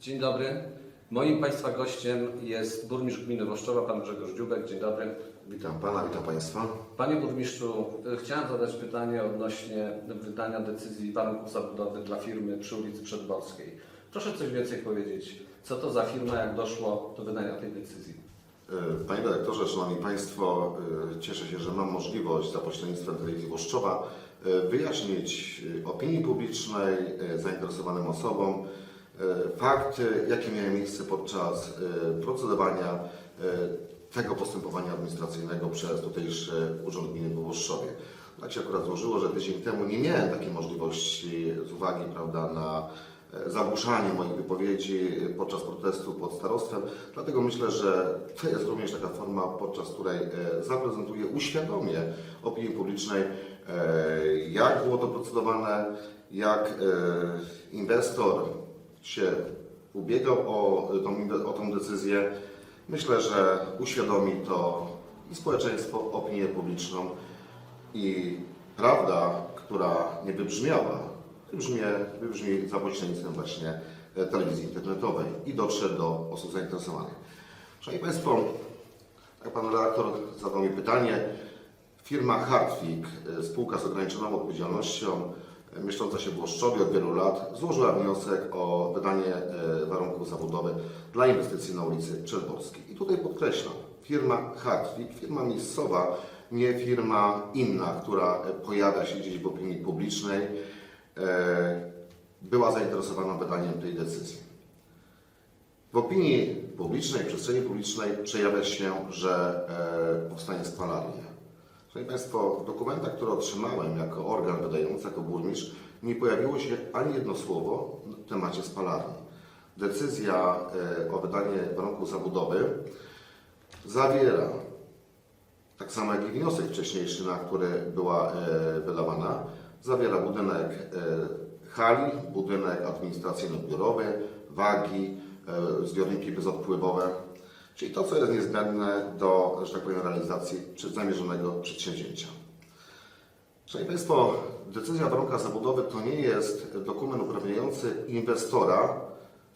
Dzień dobry. Moim Państwa gościem jest burmistrz gminy Włoszczowa, pan Grzegorz Dziubek. Dzień dobry. Witam Pana, witam Państwa. Panie burmistrzu, e, chciałem zadać pytanie odnośnie wydania decyzji warunków zabudowy dla firmy przy ulicy Przedborskiej. Proszę coś więcej powiedzieć. Co to za firma, jak doszło do wydania tej decyzji? E, Panie Dyrektorze, Szanowni Państwo, e, cieszę się, że mam możliwość za pośrednictwem telewizji Włoszczowa wyjaśnić opinii publicznej, zainteresowanym osobom e, fakty, jakie miały miejsce podczas e, procedowania e, tego postępowania administracyjnego przez tutejszy Urząd Gminy w Włoszczowie. Tak się akurat złożyło, że tydzień temu nie miałem takiej możliwości z uwagi prawda, na e, zagłuszanie moich wypowiedzi podczas protestu pod starostwem. Dlatego myślę, że to jest również taka forma, podczas której e, zaprezentuję, uświadomię opinii publicznej, e, jak było to procedowane, jak e, inwestor się ubiegał o tą, o tą decyzję. Myślę, że uświadomi to i społeczeństwo, opinię publiczną i prawda, która nie wybrzmiała, wybrzmie, wybrzmi za pośrednictwem właśnie e, telewizji internetowej i dotrze do osób zainteresowanych. Szanowni Państwo, jak Pan redaktor zadał mi pytanie, firma Hartwig, e, spółka z ograniczoną odpowiedzialnością, mieszcząca się w Włoszczowie od wielu lat, złożyła wniosek o wydanie e, warunków zabudowy dla inwestycji na ulicy Przedworskiej. I tutaj podkreślam, firma Hartwig, firma miejscowa, nie firma inna, która e, pojawia się gdzieś w opinii publicznej, e, była zainteresowana wydaniem tej decyzji. W opinii publicznej, w przestrzeni publicznej przejawia się, że powstanie spalarnia. Szanowni Państwo, w dokumentach, które otrzymałem jako organ wydający, jako burmistrz, nie pojawiło się ani jedno słowo w temacie spalarni. Decyzja e, o wydanie warunków zabudowy zawiera, tak samo jak i wniosek wcześniejszy, na który była e, wydawana, zawiera budynek e, hali, budynek administracyjno-biurowy, wagi, zbiorniki bezodpływowe, czyli to, co jest niezbędne do, że tak powiem, realizacji zamierzonego przedsięwzięcia. Szanowni Państwo, decyzja o warunkach zabudowy to nie jest dokument uprawniający inwestora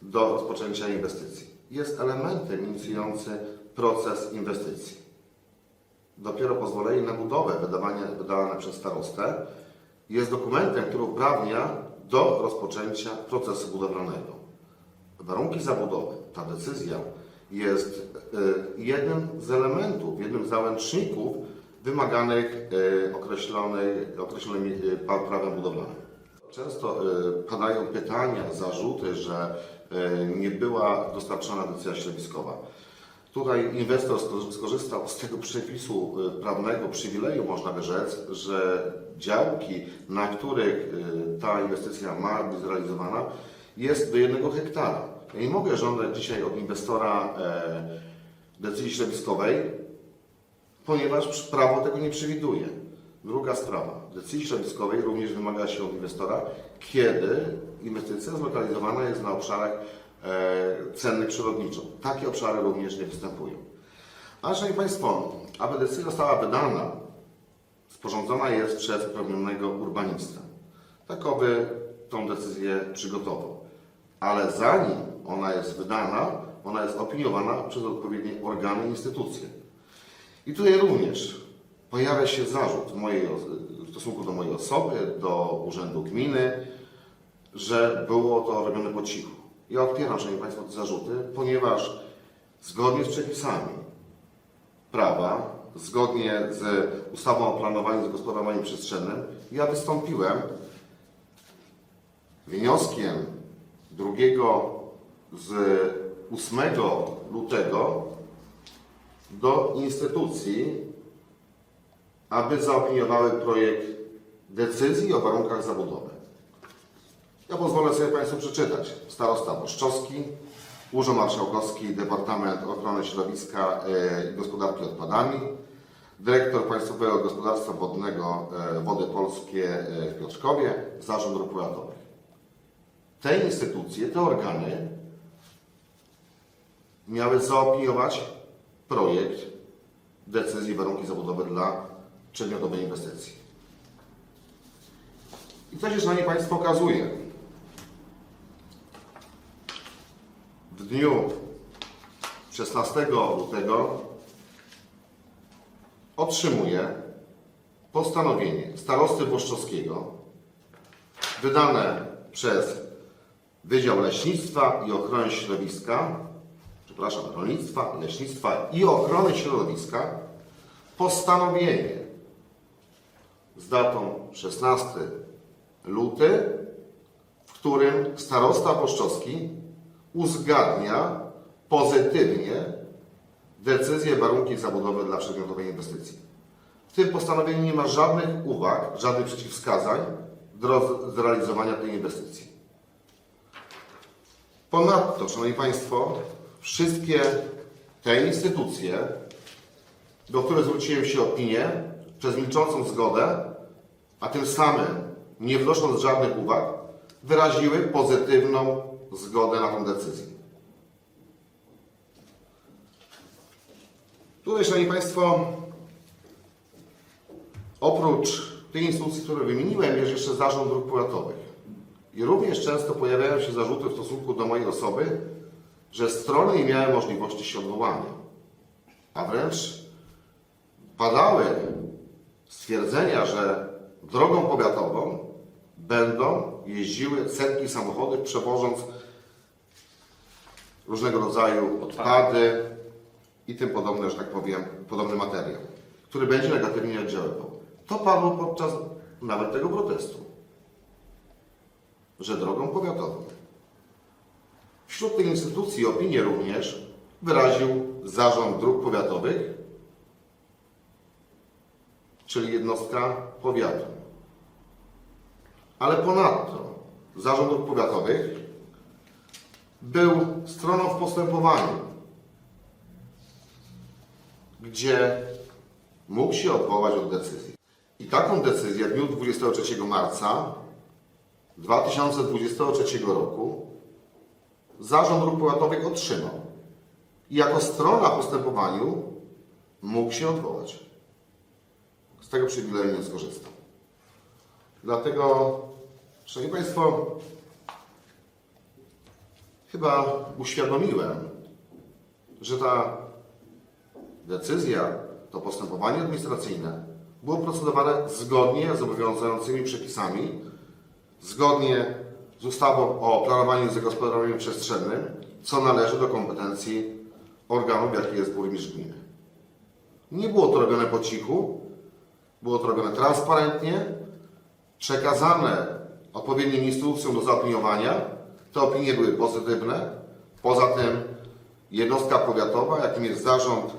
do rozpoczęcia inwestycji. Jest elementem inicjujący proces inwestycji. Dopiero pozwolenie na budowę wydawane, wydawane przez starostę jest dokumentem, który uprawnia do rozpoczęcia procesu budowlanego. Warunki zabudowy, ta decyzja jest y, jednym z elementów, jednym z załączników wymaganych określonymi y, pa- prawem budowlanym. Często padają pytania, zarzuty, że nie była dostarczona decyzja środowiskowa. Tutaj inwestor sko- skorzystał z tego przepisu prawnego, przywileju można by rzec, że działki, na których ta inwestycja ma być zrealizowana, jest do jednego hektara. Ja nie mogę żądać dzisiaj od inwestora e, decyzji środowiskowej, ponieważ prawo tego nie przewiduje. Druga sprawa. Decyzji środowiskowej również wymaga się od inwestora, kiedy inwestycja zlokalizowana jest na obszarach e, cennych przyrodniczo. Takie obszary również nie występują. Ale Szanowni Państwo, aby decyzja została wydana, sporządzona jest przez uprawnionego urbanistę. Takowy tą decyzję przygotował. Ale zanim ona jest wydana, ona jest opiniowana przez odpowiednie organy i instytucje. I tutaj również pojawia się zarzut w, mojej, w stosunku do mojej osoby, do urzędu gminy, że było to robione po cichu. Ja odpieram, Szanowni Państwo, te zarzuty, ponieważ zgodnie z przepisami prawa, zgodnie z ustawą o planowaniu i gospodarowaniu przestrzennym, ja wystąpiłem wnioskiem 2 z 8 lutego do instytucji, aby zaopiniowały projekt decyzji o warunkach zabudowy. Ja pozwolę sobie Państwu przeczytać. Starosta Boszczowski, Urząd Marszałkowski, Departament Ochrony Środowiska e, i Gospodarki Odpadami, dyrektor Państwowego Gospodarstwa Wodnego e, Wody Polskie e, w Piotrkowie, Zarząd Dróg Powiatowych. Te instytucje, te organy miały zaopiniować projekt decyzji warunki zabudowy dla przedmiotowej inwestycji. I co się, Szanowni Państwo, okazuje? w dniu 16 lutego otrzymuje postanowienie starosty Włoszczowskiego wydane przez Wydział Leśnictwa i Ochrony Środowiska, przepraszam, Rolnictwa, Leśnictwa i Ochrony Środowiska postanowienie z datą 16 luty, w którym starosta Włoszczowski uzgadnia pozytywnie decyzję warunki zabudowy dla przedmiotowej inwestycji. W tym postanowieniu nie ma żadnych uwag, żadnych przeciwwskazań do zrealizowania tej inwestycji. Ponadto, Szanowni Państwo, wszystkie te instytucje, do których zwróciłem się opinię, przez milczącą zgodę, a tym samym nie wnosząc żadnych uwag, wyraziły pozytywną zgodę na tę decyzję. Tutaj, Szanowni Państwo, oprócz tych instytucji, które wymieniłem, jest jeszcze Zarząd Dróg Powiatowych. I również często pojawiają się zarzuty w stosunku do mojej osoby, że strony nie miały możliwości się odwołania. A wręcz padały stwierdzenia, że drogą powiatową będą jeździły setki samochodów, przewożąc różnego rodzaju odpady i tym podobne, że tak powiem, podobny materiał, który będzie negatywnie oddziaływał. To padło podczas nawet tego protestu, że drogą powiatową. Wśród tych instytucji opinię również wyraził Zarząd Dróg Powiatowych, czyli jednostka powiatu. Ale ponadto Zarząd Dróg Powiatowych był stroną w postępowaniu, gdzie mógł się odwołać od decyzji. I taką decyzję w dniu 23 marca 2023 roku Zarząd Dróg Powiatowych otrzymał. I jako strona w postępowaniu mógł się odwołać. Z tego przywileju nie skorzystał. Dlatego, Szanowni Państwo, chyba uświadomiłem, że ta decyzja, to postępowanie administracyjne było procedowane zgodnie z obowiązującymi przepisami, zgodnie z ustawą o planowaniu i zagospodarowaniu przestrzennym, co należy do kompetencji organów, jakie jest burmistrz gminy. Nie było to robione po cichu, było to robione transparentnie, przekazane odpowiednim instytucjom do zaopiniowania. Te opinie były pozytywne. Poza tym jednostka powiatowa, jakim jest zarząd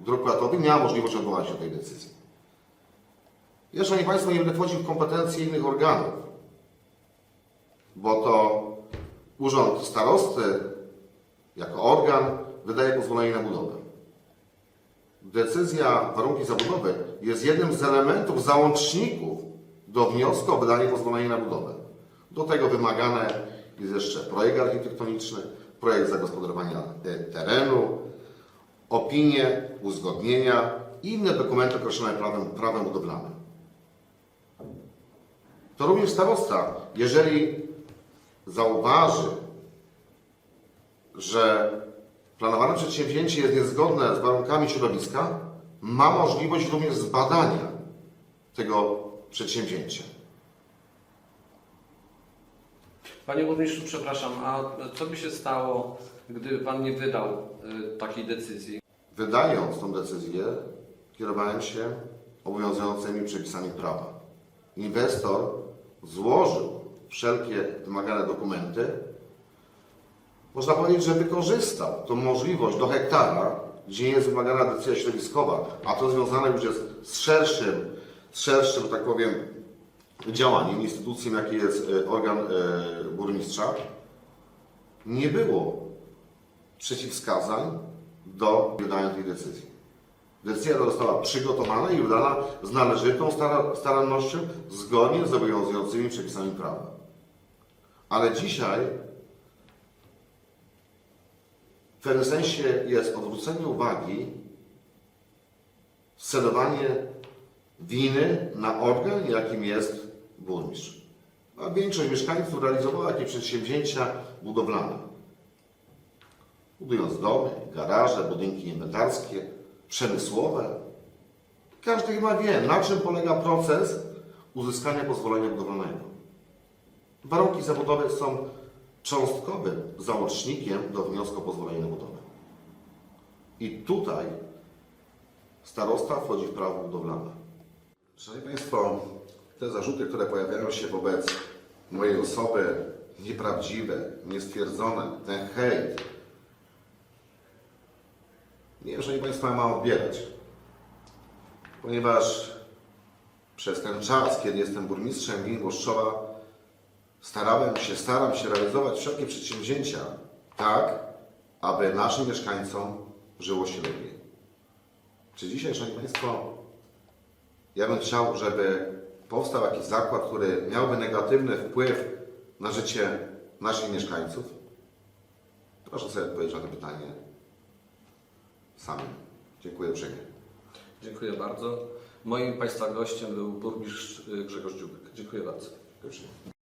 dróg powiatowych, miała możliwość odwołania się od tej decyzji. Ja, Szanowni Państwo, nie będę wchodził w kompetencje innych organów, bo to urząd starosty jako organ wydaje pozwolenie na budowę. Decyzja warunki zabudowy jest jednym z elementów załączników do wniosku o wydanie pozwolenia na budowę. Do tego wymagane jest jeszcze projekt architektoniczny, projekt zagospodarowania e, terenu, opinie, uzgodnienia i inne dokumenty określone prawem, prawem budowlanym. To również starosta, jeżeli zauważy, że planowane przedsięwzięcie jest niezgodne z warunkami środowiska, ma możliwość również zbadania tego przedsięwzięcia. Panie burmistrzu, przepraszam, a co by się stało, gdyby Pan nie wydał y, takiej decyzji? Wydając tą decyzję, kierowałem się obowiązującymi przepisami prawa. Inwestor złożył wszelkie wymagane dokumenty. Można powiedzieć, że wykorzystał tą możliwość do hektara, gdzie jest wymagana decyzja środowiskowa, a to związane już jest z szerszym, z szerszym, tak powiem, działaniem, instytucją, jakim jest e, organ e, burmistrza. Nie było przeciwwskazań do wydania tej decyzji. Decyzja ta została przygotowana i wydana z należytą stara- starannością, zgodnie z obowiązującymi przepisami prawa. Ale dzisiaj w pewnym sensie jest odwrócenie uwagi, scedowanie winy na organ, jakim jest burmistrz. A większość mieszkańców realizowała jakieś przedsięwzięcia budowlane. budując domy, garaże, budynki inwentarskie, przemysłowe. Każdy chyba wie, na czym polega proces uzyskania pozwolenia budowlanego. Warunki zabudowy są cząstkowym załącznikiem do wniosku o pozwolenie na budowę. I tutaj starosta wchodzi w prawo budowlane. Szanowni Państwo, te zarzuty, które pojawiają się wobec mojej osoby, nieprawdziwe, niestwierdzone, ten hejt, nie wiem, Szanowni Państwo, mam odbierać. Ponieważ przez ten czas, kiedy jestem burmistrzem gminy Włoszczowa, starałem się, staram się realizować wszelkie przedsięwzięcia tak, aby naszym mieszkańcom żyło się lepiej. Czy dzisiaj, Szanowni Państwo, ja bym chciał, żeby powstał jakiś zakład, który miałby negatywny wpływ na życie naszych mieszkańców? Proszę sobie odpowiedzieć na to pytanie samym. Dziękuję uprzejmie. Dziękuję bardzo. Moim Państwa gościem był burmistrz y, Grzegorz Dziubek. Dziękuję bardzo. Dziękuję.